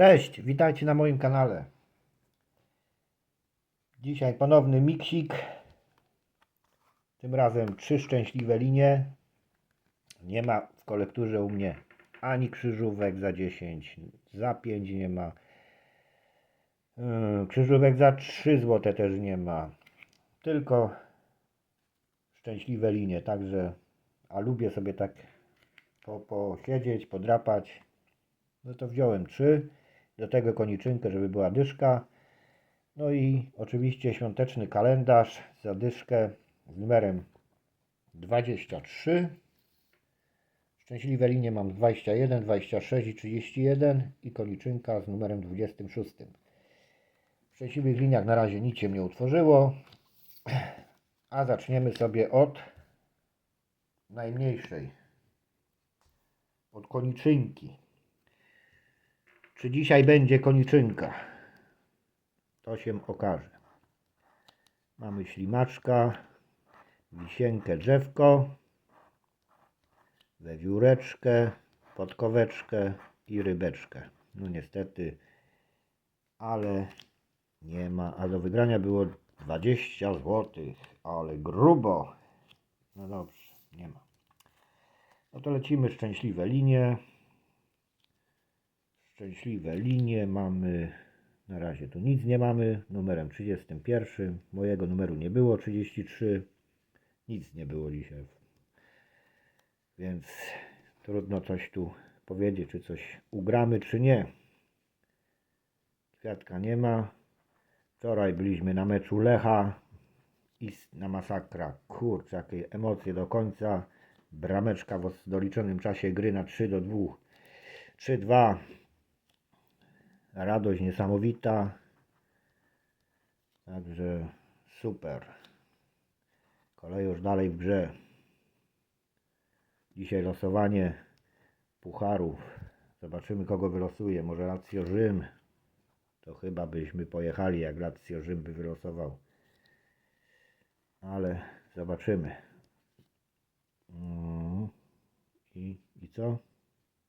Cześć, witajcie na moim kanale. Dzisiaj ponowny miksik. Tym razem trzy szczęśliwe linie. Nie ma w kolekturze u mnie ani krzyżówek za 10, za 5 nie ma. Yy, Krzyżówek za 3 zł też nie ma. Tylko szczęśliwe linie, także a lubię sobie tak po, posiedzieć, podrapać. No to wziąłem trzy. Do tego koniczynkę, żeby była dyszka. No i oczywiście świąteczny kalendarz za dyszkę z numerem 23. Szczęśliwe linie mam 21, 26 i 31 i koniczynka z numerem 26. W szczęśliwych liniach na razie nic się nie utworzyło. A zaczniemy sobie od najmniejszej. Od koniczynki. Czy dzisiaj będzie koniczynka? To się okaże. Mamy ślimaczka, wisienkę, drzewko, wewióreczkę, podkoweczkę i rybeczkę. No niestety, ale nie ma. A do wygrania było 20 zł, ale grubo. No dobrze, nie ma. No to lecimy szczęśliwe linie szczęśliwe linie. Mamy na razie tu nic nie mamy. Numerem 31. Mojego numeru nie było 33. Nic nie było dzisiaj. Więc trudno coś tu powiedzieć, czy coś ugramy, czy nie. Kwiatka nie ma. Wczoraj byliśmy na meczu Lecha i na masakra. Kurczę, jakie emocje do końca. Brameczka w doliczonym czasie gry na 3 do 2. 3-2 radość niesamowita. Także super. Kolej już dalej w grze. Dzisiaj losowanie pucharów. Zobaczymy kogo wylosuje. Może Lazio Rzym. To chyba byśmy pojechali jak Lazio Rzym by wylosował. Ale zobaczymy. Mm. I, I co?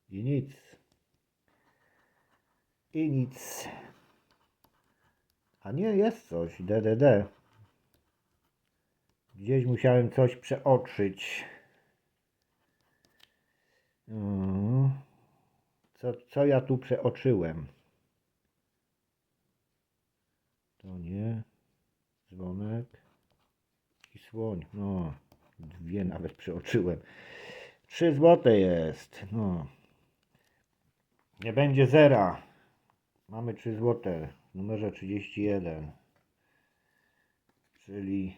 I nic i nic. A nie, jest coś. DDD. Gdzieś musiałem coś przeoczyć. Mm. Co, co ja tu przeoczyłem? To nie. Dzwonek. I słoń. No, dwie nawet przeoczyłem. Trzy złote jest. No. Nie będzie zera. Mamy 3 złote w numerze 31. Czyli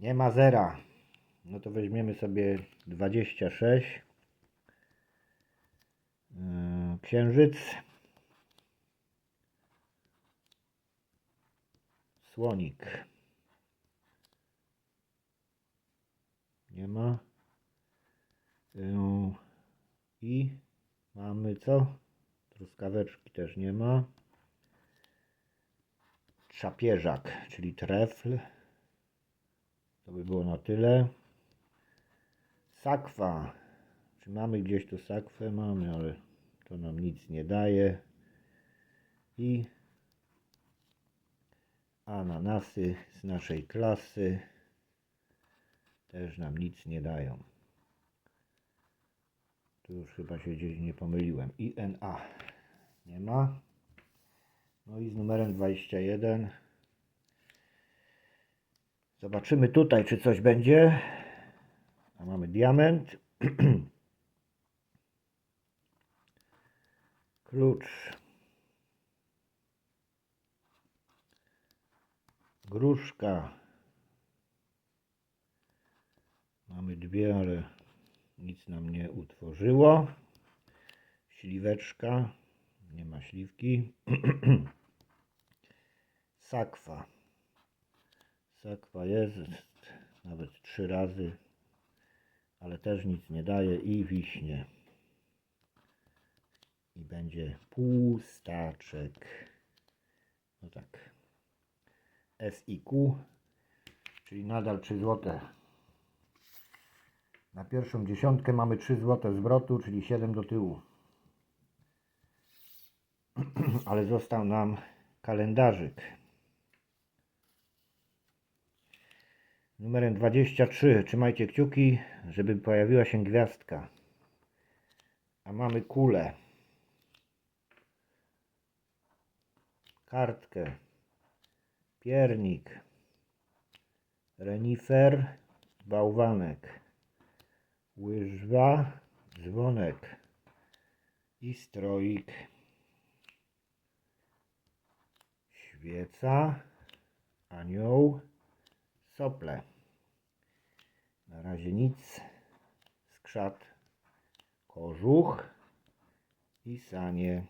nie ma zera. No to weźmiemy sobie 26. Yy, Księżyc. Słonik. Nie ma. Yy, I mamy co? Truskaweczki też nie ma. Czapieżak, czyli trefl. To by było na tyle. Sakwa. Czy mamy gdzieś tu sakwę? Mamy, ale to nam nic nie daje. I ananasy z naszej klasy też nam nic nie dają. Tu już chyba się gdzieś nie pomyliłem. INA nie ma. No i z numerem 21. Zobaczymy tutaj, czy coś będzie. A mamy diament. Klucz. Gruszka. Mamy dwie, ale nic nam nie utworzyło. Śliweczka. Nie ma śliwki. Sakwa. Sakwa jest. Nawet trzy razy. Ale też nic nie daje. I wiśnie. I będzie pustaczek. No tak. SIQ. Czyli nadal 3 złote. Na pierwszą dziesiątkę mamy 3 złote zwrotu, czyli 7 do tyłu. ale został nam kalendarzyk. Numerem 23. Trzymajcie kciuki, żeby pojawiła się gwiazdka. A mamy kulę. Kartkę. Piernik. Renifer. Bałwanek. Łyżwa. Dzwonek. I stroik. Świeca. Anioł. Sople. Na razie nic. Skrzat. Kożuch. I sanie.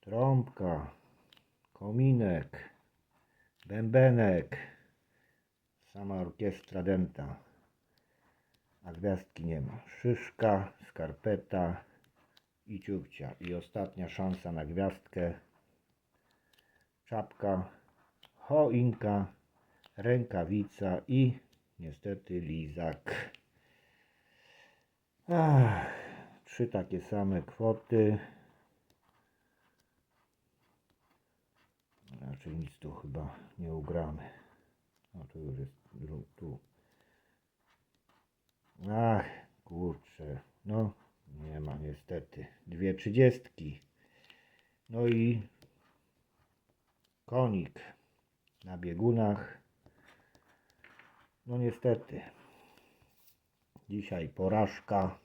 Trąbka. Kominek. Bębenek. Sama orkiestra dęta. A gwiazdki nie ma. Szyszka, skarpeta i ciupcia. I ostatnia szansa na gwiazdkę. Czapka, choinka, rękawica i niestety lizak. Ach, trzy takie same kwoty. Raczej nic tu chyba nie ugramy. No tu już jest tu. Ach, kurczę. No, nie ma niestety. Dwie trzydziestki. No i konik na biegunach. No niestety. Dzisiaj porażka.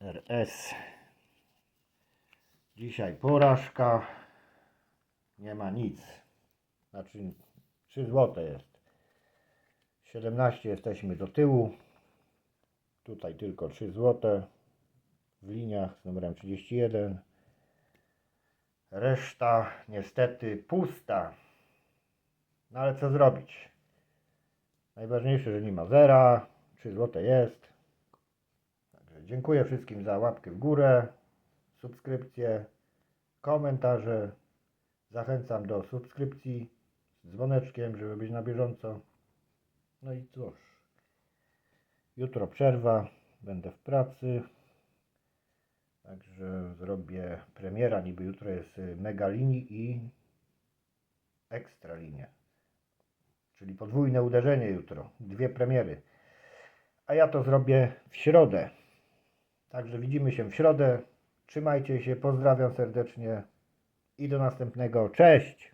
RS. Dzisiaj porażka. Nie ma nic. Znaczy 3 złote jest. 17 jesteśmy do tyłu. Tutaj tylko 3 złote. W liniach z numerem 31. Reszta niestety pusta. No ale co zrobić? Najważniejsze, że nie ma zera. 3 złote jest. Także dziękuję wszystkim za łapkę w górę, subskrypcje, komentarze. Zachęcam do subskrypcji z dzwoneczkiem, żeby być na bieżąco. No i cóż. Jutro przerwa, będę w pracy. Także zrobię premiera, niby jutro jest y, mega linii i ekstra linia. Czyli podwójne uderzenie jutro. Dwie premiery. A ja to zrobię w środę. Także widzimy się w środę. Trzymajcie się, pozdrawiam serdecznie i do następnego. Cześć!